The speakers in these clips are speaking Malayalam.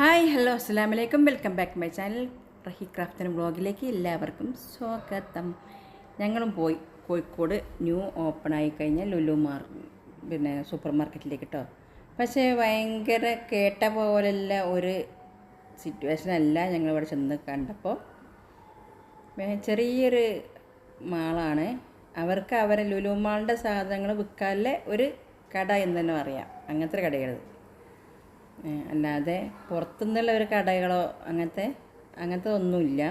ഹായ് ഹലോ അസ്സാം വലൈക്കും welcome back my channel. Rahi ക്രാഫ്റ്റിന് ബ്ലോഗിലേക്ക് എല്ലാവർക്കും സ്വാഗതം. ഞങ്ങളും പോയി കോഴിക്കോട് ന്യൂ ഓപ്പൺ ആയി കഴിഞ്ഞാൽ ലുലു മാർ പിന്നെ സൂപ്പർ മാർക്കറ്റിലേക്ക് കേട്ടോ പക്ഷേ ഭയങ്കര കേട്ട പോലെയുള്ള ഒരു സിറ്റുവേഷൻ അല്ല ഞങ്ങളിവിടെ ചെന്ന് കണ്ടപ്പോൾ. ചെറിയൊരു മാളാണ്. അവർക്ക് അവരെ ലുലു മാളിന്റെ സാധനങ്ങൾ വിൽക്കാനുള്ള ഒരു കട എന്ന് തന്നെ പറയാം. അങ്ങനത്തെ ഏ, അല്ലാതെ പുറത്തുനിന്നുള്ള ഒരു കടകളോ അങ്ങനത്തെ അങ്ങനത്തെ ഒന്നുമില്ല.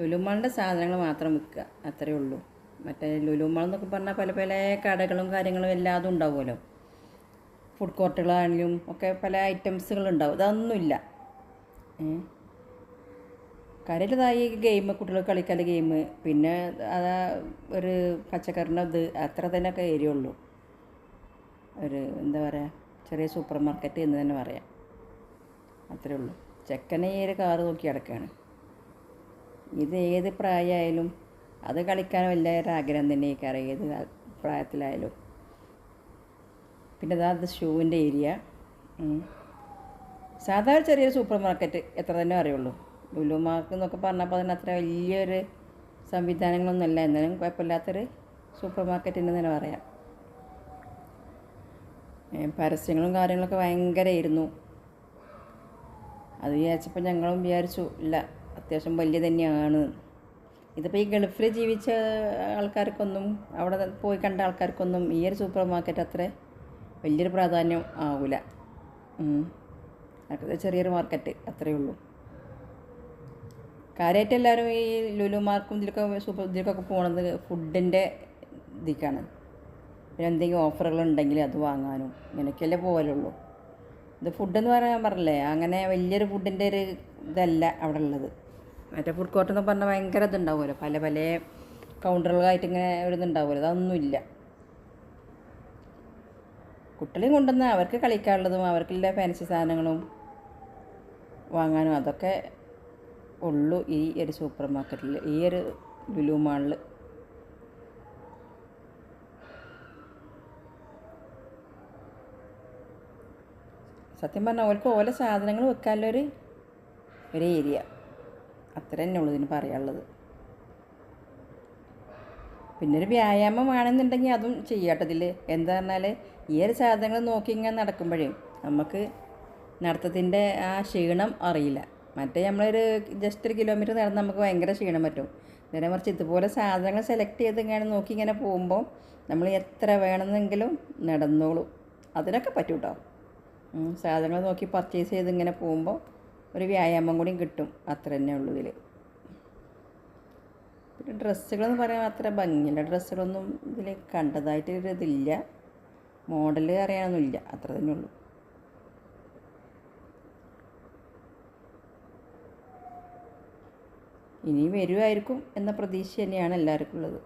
ലുലുമാളിന്റെ സാധനങ്ങൾ മാത്രം വിൽക്കുക അത്രയേ ഉള്ളൂ. മറ്റേ ലുലുമാൾ എന്നൊക്കെ പറഞ്ഞാൽ പല പല കടകളും കാര്യങ്ങളും എല്ലാതും ഉണ്ടാവുമല്ലോ. ഫുഡ് കോർട്ടുകളാണെങ്കിലും ഒക്കെ പല ഐറ്റംസുകൾ ഉണ്ടാവും അതൊന്നുമില്ല ഏ? കാര്യമായിട്ടതായി ഗെയിം കുട്ടികൾ കളിക്കാൻ ഗെയിം പിന്നെ അതാ ഒരു പച്ചക്കറിന്റെ ഇത് അത്ര തന്നെ ഒക്കെ ഏരിയ ഉള്ളൂ. ഒരു എന്താ പറയുക ചെറിയ സൂപ്പർ മാർക്കറ്റ് എന്ന് തന്നെ പറയാം. അത്രേ ഉള്ളൂ. ചെക്കനെ ഈ ഒരു കാറ് നോക്കി കിടക്കുകയാണ് ഇത് ഏത് പ്രായമായാലും അത് കളിക്കാൻ വലിയ ഒരു ആഗ്രഹം തന്നെ ഈ കാറ് ഏത് പ്രായത്തിലായാലും. പിന്നെ അതാ അത് ഷൂവിന്റെ ഏരിയ. സാധാരണ ചെറിയൊരു സൂപ്പർ മാർക്കറ്റ് എത്ര തന്നെ അറിയുള്ളൂ ലുലു മാർക്ക് എന്നൊക്കെ പറഞ്ഞപ്പോൾ അതിന് അത്ര വലിയൊരു സംവിധാനങ്ങളൊന്നുമല്ല. എന്നാലും കുഴപ്പമില്ലാത്തൊരു സൂപ്പർ മാർക്കറ്റ് എന്ന് തന്നെ പറയാം. പരസ്യങ്ങളും കാര്യങ്ങളൊക്കെ ഭയങ്കരമായിരുന്നു അത് വിചാരിച്ചപ്പോൾ ഞങ്ങളും വിചാരിച്ചു ഇല്ല അത്യാവശ്യം വലിയ തന്നെയാണ്. ഇതിപ്പോൾ ഈ ഗൾഫിൽ ജീവിച്ച ആൾക്കാർക്കൊന്നും അവിടെ പോയി കണ്ട ആൾക്കാർക്കൊന്നും ഈ ഒരു സൂപ്പർ മാർക്കറ്റ് അത്ര വലിയൊരു പ്രാധാന്യം ആവില്ല ചെറിയൊരു മാർക്കറ്റ് അത്രയേ ഉള്ളൂ. കാര്യമായിട്ട് എല്ലാവരും ഈ ലുലു മാർക്കും ഇതിലൊക്കെ സൂപ്പർ ഇതിലൊക്കെ പോകുന്നത് ഫുഡിന്റെ ഇതിക്കാണ്. പിന്നെ എന്തെങ്കിലും ഓഫറുകൾ ഉണ്ടെങ്കിൽ അത് വാങ്ങാനും ഇങ്ങനെയൊക്കെയല്ലേ പോകലുള്ളൂ ഇത് ഫുഡെന്ന് പറയാൻ പറഞ്ഞില്ലേ അങ്ങനെ വലിയൊരു ഫുഡിന്റെ ഒരു ഇതല്ല അവിടെ ഉള്ളത്. മറ്റേ ഫുഡ് കോർട്ട് എന്ന് പറഞ്ഞാൽ ഭയങ്കര ഇതുണ്ടാവുമല്ലോ പല പല കൗണ്ടറുകളായിട്ട് ഇങ്ങനെ ഒരു ഇതുണ്ടാവുമല്ലോ അതൊന്നുമില്ല. കുട്ടികളെയും കൊണ്ടുവന്ന് അവർക്ക് കളിക്കാനുള്ളതും അവർക്കുള്ള ഫാൻസി സാധനങ്ങളും വാങ്ങാനും അതൊക്കെ ഉള്ളൂ ഈ ഒരു സൂപ്പർ മാർക്കറ്റിൽ ഈ ഒരു ലുലു മാളിൽ സത്യം പറഞ്ഞാൽ ഓർക്ക് ഓല സാധനങ്ങൾ വെക്കാനുള്ളൊരു ഒരു ഏരിയ. അത്ര തന്നെ ഉള്ളൂ ഇതിന് പറയാനുള്ളത്. പിന്നെ ഒരു വ്യായാമം വേണമെന്നുണ്ടെങ്കിൽ അതും ചെയ്യാട്ടതിൽ എന്താ പറഞ്ഞാൽ ഈ ഒരു സാധനങ്ങൾ നോക്കി ഇങ്ങനെ നടക്കുമ്പോഴേ നമുക്ക് നടത്തത്തിന്റെ ആ ക്ഷീണം അറിയില്ല. മറ്റേ നമ്മളൊരു ജസ്റ്റ് ഒരു കിലോമീറ്റർ നടന്ന് നമുക്ക് ഭയങ്കര ക്ഷീണം പറ്റും. നേരെ മറിച്ച് ഇതുപോലെ സാധനങ്ങൾ സെലക്ട് ചെയ്ത് ഇങ്ങനെ നോക്കി ഇങ്ങനെ പോകുമ്പോൾ നമ്മൾ എത്ര വേണമെന്നെങ്കിലും നടന്നോളൂ. അതിനൊക്കെ പറ്റും കേട്ടോ ഉം, സാധനങ്ങൾ നോക്കി പർച്ചേസ് ചെയ്ത് ഇങ്ങനെ പോകുമ്പോൾ ഒരു വ്യായാമം കൂടി കിട്ടും. അത്ര തന്നെ ഉള്ളൂ ഇതിൽ പിന്നെ ഡ്രസ്സുകളെന്ന് പറയാൻ അത്ര ഭംഗിയില്ല. ഡ്രസ്സുകളൊന്നും ഇതിൽ കണ്ടതായിട്ട് ഒരു ഇതില്ല. മോഡൽ അറിയാനൊന്നുമില്ല അത്ര തന്നെ ഉള്ളൂ. ഇനി വരുമായിരിക്കും എന്ന പ്രതീക്ഷ തന്നെയാണ് എല്ലാവർക്കും ഉള്ളത്.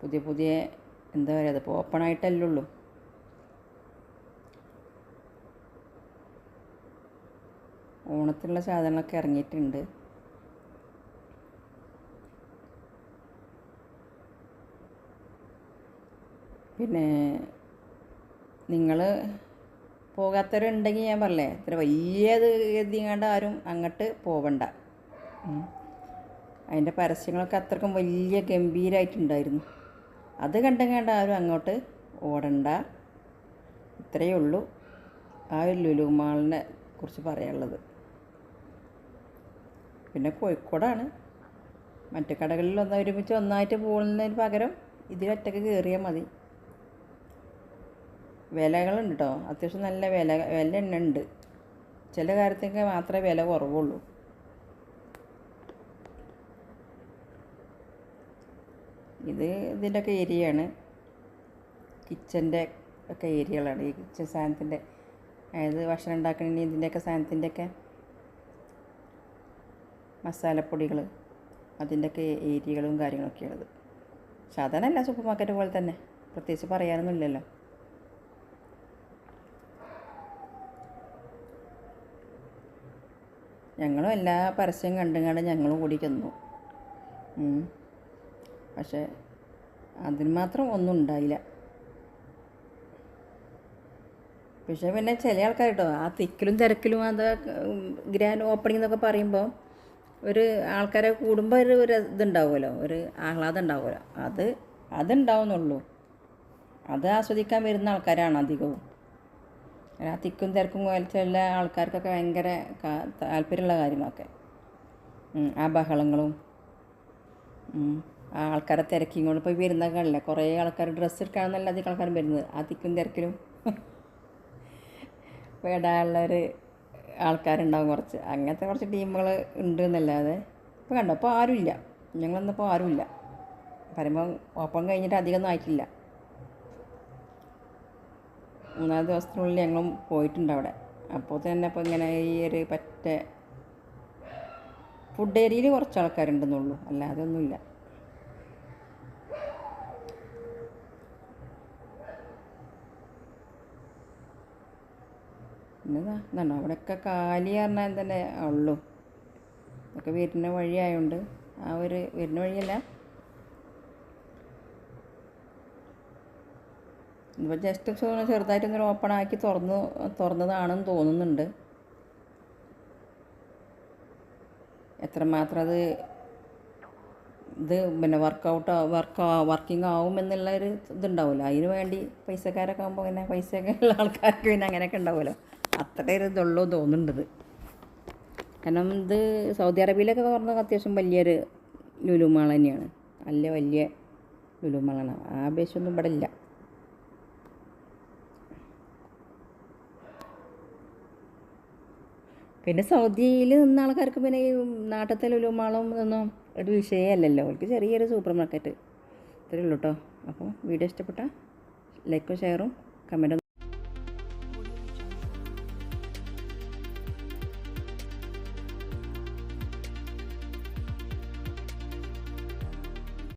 പുതിയ പുതിയ എന്താ പറയുക അതിപ്പോൾ ഓപ്പൺ ആയിട്ടല്ലേ ഉള്ളൂ. ഓണത്തിനുള്ള സാധനങ്ങളൊക്കെ ഇറങ്ങിയിട്ടുണ്ട്. പിന്നെ നിങ്ങൾ പോകാത്തവരുണ്ടെങ്കിൽ ഞാൻ പറഞ്ഞേ ഇത്ര വലിയത് എഴുതിങ്ങാണ്ട് ആരും അങ്ങോട്ട് പോവണ്ട. അതിന്റെ പരസ്യങ്ങളൊക്കെ അത്രക്കും വലിയ ഗംഭീരമായിട്ടുണ്ടായിരുന്നു അത് കണ്ടെങ്ങാണ്ട് ആരും അങ്ങോട്ട് ഓടണ്ട. ഇത്രയേ ഉള്ളൂ. ആ ഒരു ലുലു മാളിനെ കുറിച്ച് പറയാനുള്ളത്. പിന്നെ കോഴിക്കോടാണ്. മറ്റു കടകളിൽ ഒന്ന് ഒരുമിച്ച് ഒന്നായിട്ട് പോകുന്നതിന് പകരം ഇതിലൊറ്റക്ക് കയറിയാൽ മതി. വിലകളുണ്ട് കേട്ടോ അത്യാവശ്യം നല്ല വില വില എണ്ണ ഉണ്ട്. ചില കാര്യത്തിനൊക്കെ മാത്രമേ വില കുറവുള്ളൂ. ഇത് ഇതിന്റെയൊക്കെ ഏരിയയാണ്. കിച്ചന്റെ ഒക്കെ ഏരിയകളാണ്. ഈ കിച്ചൻ സാധനത്തിന്റെ അതായത് ഭക്ഷണം ഉണ്ടാക്കണ ഇതിന്റെയൊക്കെ സാധനത്തിന്റെയൊക്കെ മസാലപ്പൊടികൾ അതിന്റെയൊക്കെ ഏരിയകളും കാര്യങ്ങളൊക്കെയാണിത്. സാധാരണ എല്ലാ സൂപ്പർ മാർക്കറ്റ് പോലെ തന്നെ പ്രത്യേകിച്ച് പറയാനൊന്നുമില്ലല്ലോ. ഞങ്ങളും എല്ലാ പരസ്യം കണ്ടും കണ്ട് ഞങ്ങളും കൂടി ചെന്നു. പക്ഷേ അതിന് മാത്രം ഒന്നും ഉണ്ടായില്ല. പക്ഷേ പിന്നെ ചില ആൾക്കാർ കേട്ടോ ആ തിക്കിലും തിരക്കിലും അത് ഗ്രാൻഡ് ഓപ്പണിംഗ് എന്നൊക്കെ പറയുമ്പോൾ ഒരു ആൾക്കാരെ കൂടുമ്പോൾ ഒരു ഒരു ഇതുണ്ടാവുമല്ലോ ഒരു ആഹ്ലാദം ഉണ്ടാവുമല്ലോ. അത് അതുണ്ടാവുന്നുള്ളൂ. അത് ആസ്വദിക്കാൻ വരുന്ന ആൾക്കാരാണ് അധികവും. ആ തിക്കും തിരക്കും പോലത്തെയുള്ള ആൾക്കാർക്കൊക്കെ ഭയങ്കര താല്പര്യമുള്ള കാര്യങ്ങളൊക്കെ. ആ ബഹളങ്ങളും ആ ആൾക്കാരെ തിരക്കിയും കൊണ്ട് ഇപ്പോൾ വരുന്ന കാണില്ല കുറേ ആൾക്കാർ ഡ്രസ്സ് എടുക്കാണെന്നല്ല അധികം ആൾക്കാരും വരുന്നത്. ആ തിക്കും തിരക്കിലും. പേടാനുള്ളൊരു ആൾക്കാരുണ്ടാവും കുറച്ച്. അങ്ങനത്തെ കുറച്ച് ടീമുകൾ ഉണ്ട് എന്നല്ലാതെ ഇപ്പോൾ കണ്ടോ ഇപ്പോൾ ആരുമില്ല. ഞങ്ങളൊന്നിപ്പോൾ ആരുമില്ല. പറയുമ്പോൾ ഓപ്പൺ കഴിഞ്ഞിട്ട് അധികമൊന്നും ആയിട്ടില്ല. മൂന്നാൽ ദിവസത്തിനുള്ളിൽ ഞങ്ങളും പോയിട്ടുണ്ട് അവിടെ. അപ്പോൾ തന്നെ ഇപ്പോൾ ഇങ്ങനെ ഈ ഒരു പറ്റ ഫുഡ് ഏരിയയിൽ കുറച്ച് ആൾക്കാരുണ്ടെന്നുള്ളൂ. അല്ലാതെ ഒന്നുമില്ല. പിന്നെതാ ഇതാണ്? അവിടെയൊക്കെ കാലി പറഞ്ഞാൽ തന്നെ ഉള്ളൂ. ഇതൊക്കെ വരുന്ന വഴിയായതുകൊണ്ട് ആ ഒരു വരുന്ന വഴിയല്ല. ഇപ്പോൾ ജസ്റ്റ് ചെറുതായിട്ട് ഇങ്ങനെ ഓപ്പൺ ആക്കി തുറന്ന് തുറന്നതാണെന്ന് തോന്നുന്നുണ്ട്. എത്രമാത്രം അത് ഇത് പിന്നെ വർക്കൗട്ട് വർക്ക് വർക്കിംഗ് ആവും എന്നുള്ള ഒരു ഇതുണ്ടാവുമല്ലോ. അതിന് വേണ്ടി പൈസക്കാരൊക്കെ ആകുമ്പോൾ ഇങ്ങനെ പൈസയൊക്കെ ഉള്ള ആൾക്കാർക്ക് പിന്നെ അങ്ങനെയൊക്കെ ഉണ്ടാവുമല്ലോ. അത്ര ഒരു ഇതുള്ളൂ തോന്നുന്നുണ്ട് കാരണം ഇത് സൗദി അറേബ്യയിലൊക്കെ പറഞ്ഞാൽ അത്യാവശ്യം വലിയൊരു ലുലുമാൾ തന്നെയാണ്. നല്ല വലിയ ലുലുമാളാണ് ആ ബേസൊന്നും ഇവിടെ ഇല്ല. പിന്നെ സൗദിയിൽ നിന്ന ആൾക്കാർക്ക് പിന്നെ ഈ നാട്ടിലത്തെ ലുലുമാളും ഇതൊന്നും ഒരു വിഷയമല്ലല്ലോ. അവർക്ക് ചെറിയൊരു സൂപ്പർ മാർക്കറ്റ്. ഇത്രയേ ഉള്ളൂ കേട്ടോ അപ്പോൾ വീഡിയോ ഇഷ്ടപ്പെട്ട ലൈക്കും ഷെയറും കമന്റും